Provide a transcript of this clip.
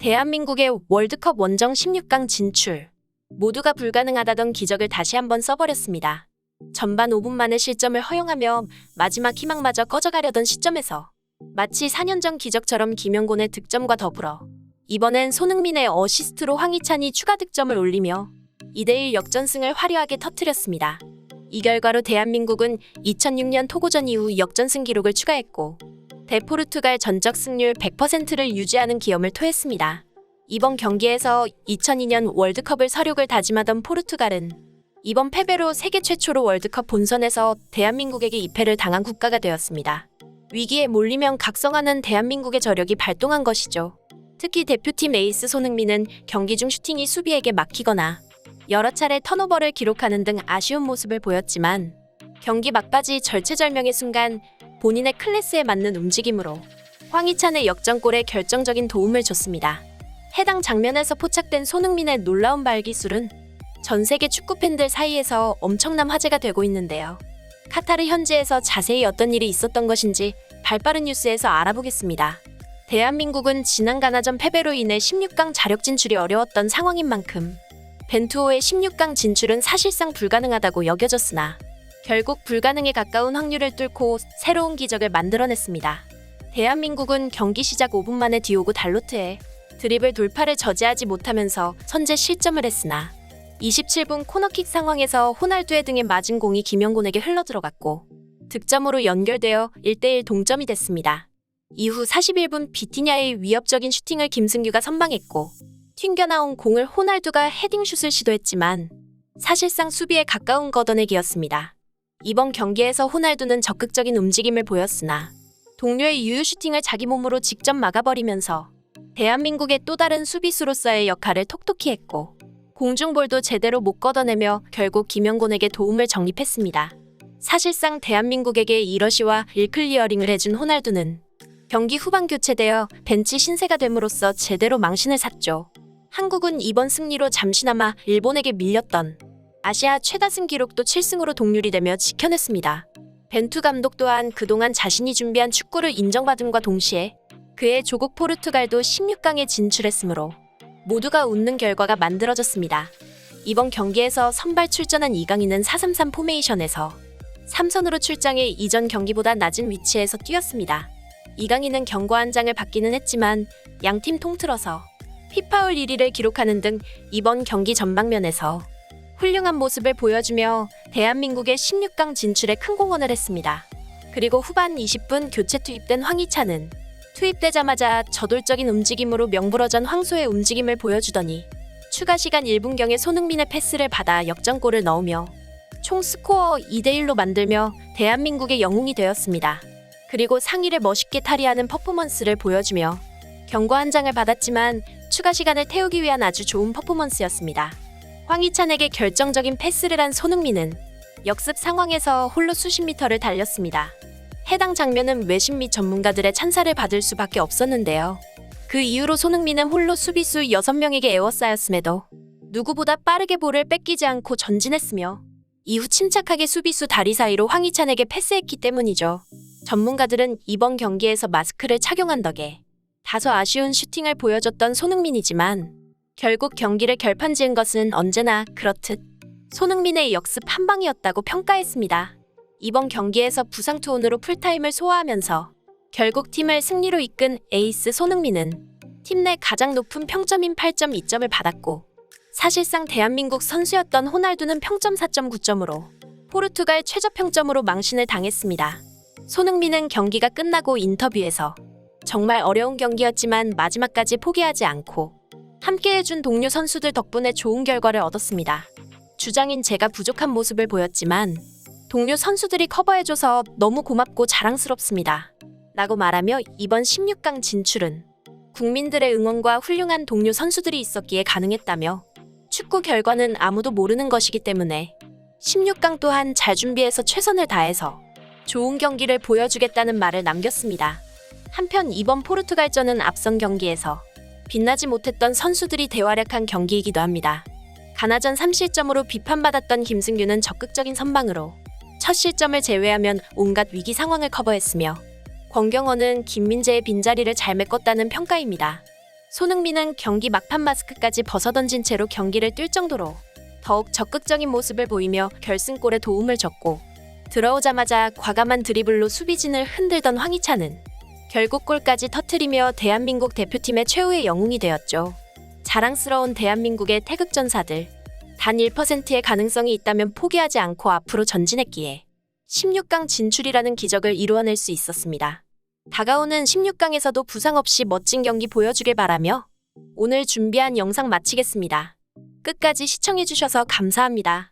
대한민국의 월드컵 원정 16강 진출. 모두가 불가능하다던 기적을 다시 한번 써버렸습니다. 전반 5분 만에 실점을 허용하며 마지막 희망마저 꺼져가려던 시점에서 마치 4년 전 기적처럼 김영곤의 득점과 더불어 이번엔 손흥민의 어시스트로 황희찬이 추가 득점을 올리며 2대1 역전승을 화려하게 터뜨렸습니다. 이 결과로 대한민국은 2006년 토고전 이후 역전승 기록을 추가했고 대포르투갈 전적 승률 100%를 유지하는 기염을 토했습니다. 이번 경기에서 2002년 월드컵을 서륙을 다짐하던 포르투갈은 이번 패배로 세계 최초로 월드컵 본선에서 대한민국에게 입패를 당한 국가가 되었습니다. 위기에 몰리면 각성하는 대한민국의 저력이 발동한 것이죠. 특히 대표팀 에이스 손흥민은 경기 중 슈팅이 수비에게 막히거나 여러 차례 턴오버를 기록하는 등 아쉬운 모습을 보였지만 경기 막바지 절체절명의 순간 본인의 클래스에 맞는 움직임으로 황희찬의 역전골에 결정적인 도움을 줬습니다. 해당 장면에서 포착된 손흥민의 놀라운 발기술은 전 세계 축구 팬들 사이에서 엄청난 화제가 되고 있는데요. 카타르 현지에서 자세히 어떤 일이 있었던 것인지 발빠른 뉴스에서 알아보겠습니다. 대한민국은 지난 가나전 패배로 인해 16강 자력 진출이 어려웠던 상황인 만큼 벤투호의 16강 진출은 사실상 불가능하다고 여겨졌으나 결국 불가능에 가까운 확률을 뚫고 새로운 기적을 만들어냈습니다. 대한민국은 경기 시작 5분 만에 디오고 달로트에 드리블 돌파를 저지하지 못하면서 선제 실점을 했으나 27분 코너킥 상황에서 호날두의 등에 맞은 공이 김영곤에게 흘러들어갔고 득점으로 연결되어 1대1 동점이 됐습니다. 이후 41분 비티냐의 위협적인 슈팅을 김승규가 선방했고 튕겨나온 공을 호날두가 헤딩슛을 시도했지만 사실상 수비에 가까운 걷어내기였습니다. 이번 경기에서 호날두는 적극적인 움직임을 보였으나 동료의 유효 슈팅을 자기 몸으로 직접 막아버리면서 대한민국의 또 다른 수비수로서의 역할을 톡톡히 했고 공중볼도 제대로 못 걷어내며 결국 김영곤에게 도움을 적립했습니다. 사실상 대한민국에게 이러시와 일클리어링을 해준 호날두는 경기 후반 교체되어 벤치 신세가 됨으로써 제대로 망신을 샀죠. 한국은 이번 승리로 잠시나마 일본에게 밀렸던 아시아 최다승 기록도 7승으로 동률이 되며 지켜냈습니다. 벤투 감독 또한 그동안 자신이 준비한 축구를 인정받음과 동시에 그의 조국 포르투갈도 16강에 진출했으므로 모두가 웃는 결과가 만들어졌습니다. 이번 경기에서 선발 출전한 이강인은 433 포메이션에서 3선으로 출장해 이전 경기보다 낮은 위치에서 뛰었습니다. 이강인은 경고 한 장을 받기는 했지만 양팀 통틀어서 피파울 1위를 기록하는 등 이번 경기 전방면에서 훌륭한 모습을 보여주며 대한민국의 16강 진출에 큰 공헌을 했습니다. 그리고 후반 20분 교체 투입된 황희찬은 투입되자마자 저돌적인 움직임으로 명불허전 황소의 움직임을 보여주더니 추가 시간 1분경에 손흥민의 패스를 받아 역전골을 넣으며 총 스코어 2대1로 만들며 대한민국의 영웅이 되었습니다. 그리고 상의를 멋있게 탈의하는 퍼포먼스를 보여주며 경고 한 장을 받았지만 추가 시간을 태우기 위한 아주 좋은 퍼포먼스였습니다. 황희찬에게 결정적인 패스를 한 손흥민은 역습 상황에서 홀로 수십 미터를 달렸습니다. 해당 장면은 외신 및 전문가들의 찬사를 받을 수밖에 없었는데요. 그 이후로 손흥민은 홀로 수비수 6명에게 에워싸였음에도 누구보다 빠르게 볼을 뺏기지 않고 전진했으며 이후 침착하게 수비수 다리 사이로 황희찬에게 패스했기 때문이죠. 전문가들은 이번 경기에서 마스크를 착용한 덕에 다소 아쉬운 슈팅을 보여줬던 손흥민이지만 결국 경기를 결판 지은 것은 언제나 그렇듯 손흥민의 역습 한 방이었다고 평가했습니다. 이번 경기에서 부상 투혼으로 풀타임을 소화하면서 결국 팀을 승리로 이끈 에이스 손흥민은 팀 내 가장 높은 평점인 8.2점을 받았고 사실상 대한민국 선수였던 호날두는 평점 4.9점으로 포르투갈 최저 평점으로 망신을 당했습니다. 손흥민은 경기가 끝나고 인터뷰에서 정말 어려운 경기였지만 마지막까지 포기하지 않고 함께 해준 동료 선수들 덕분에 좋은 결과를 얻었습니다. 주장인 제가 부족한 모습을 보였지만 동료 선수들이 커버해줘서 너무 고맙고 자랑스럽습니다. 라고 말하며 이번 16강 진출은 국민들의 응원과 훌륭한 동료 선수들이 있었기에 가능했다며 축구 결과는 아무도 모르는 것이기 때문에 16강 또한 잘 준비해서 최선을 다해서 좋은 경기를 보여주겠다는 말을 남겼습니다. 한편 이번 포르투갈전은 앞선 경기에서 빛나지 못했던 선수들이 대활약한 경기이기도 합니다. 가나전 3실점으로 비판받았던 김승규는 적극적인 선방으로 첫 실점을 제외하면 온갖 위기 상황을 커버했으며 권경원은 김민재의 빈자리를 잘 메꿨다는 평가입니다. 손흥민은 경기 막판 마스크까지 벗어던진 채로 경기를 뛸 정도로 더욱 적극적인 모습을 보이며 결승골에 도움을 줬고 들어오자마자 과감한 드리블로 수비진을 흔들던 황희찬은 결국 골까지 터트리며 대한민국 대표팀의 최후의 영웅이 되었죠. 자랑스러운 대한민국의 태극전사들. 단 1%의 가능성이 있다면 포기하지 않고 앞으로 전진했기에 16강 진출이라는 기적을 이루어낼 수 있었습니다. 다가오는 16강에서도 부상 없이 멋진 경기 보여주길 바라며 오늘 준비한 영상 마치겠습니다. 끝까지 시청해주셔서 감사합니다.